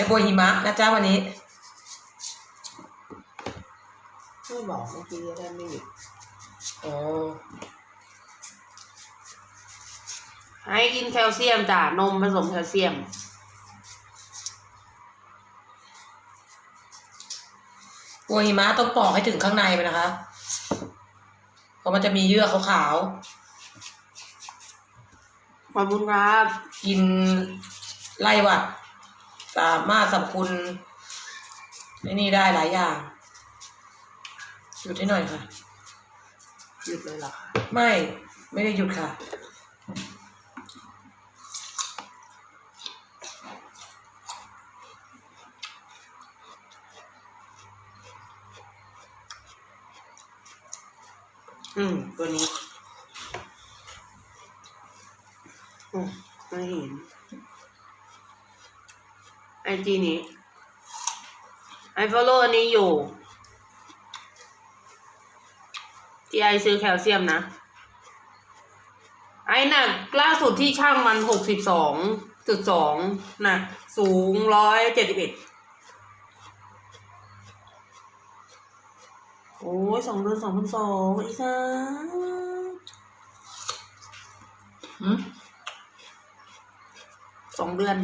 ได้บัวหิมะนะจ๊ะวันนี้ไม่บอกเมื่อกี้จะได้ไม่หยุดอ๋อให้กินแคลเซียมจ้ะนมผสมแคลเซียม บัวหิมะต้องปอกให้ถึงข้างในไปนะคะ เพราะมันจะมีเยื่อขาวขอบคุณครับๆกินไล่หวัด สามารถสรรพคุณไอ้นี่ได้หลายอย่าง หยุดให้หน่อยค่ะ หยุดเลยเหรอคะไม่ ไม่ได้หยุดค่ะ อืม ตัวนี้ อืมไม่เห็นไอ จีนี้ไอฟอลโล่อันนี้อยู่ ที่ไอซื้อแคลเซียมนะ ไอหนักล่าสุดที่ช่างมันหกสิบสองจุดสองหนักสูงร้อยเจ็ดสิบเอ็ดโอ้ยสองเดือนสองพันสองอีสานหืมสองเดือน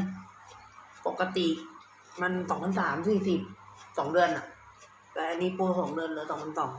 ปกติ มันสองพันสามสี่สิบสองเดือนอะแต่อันนี้โปรสองเดือนเหลือสองพันสอง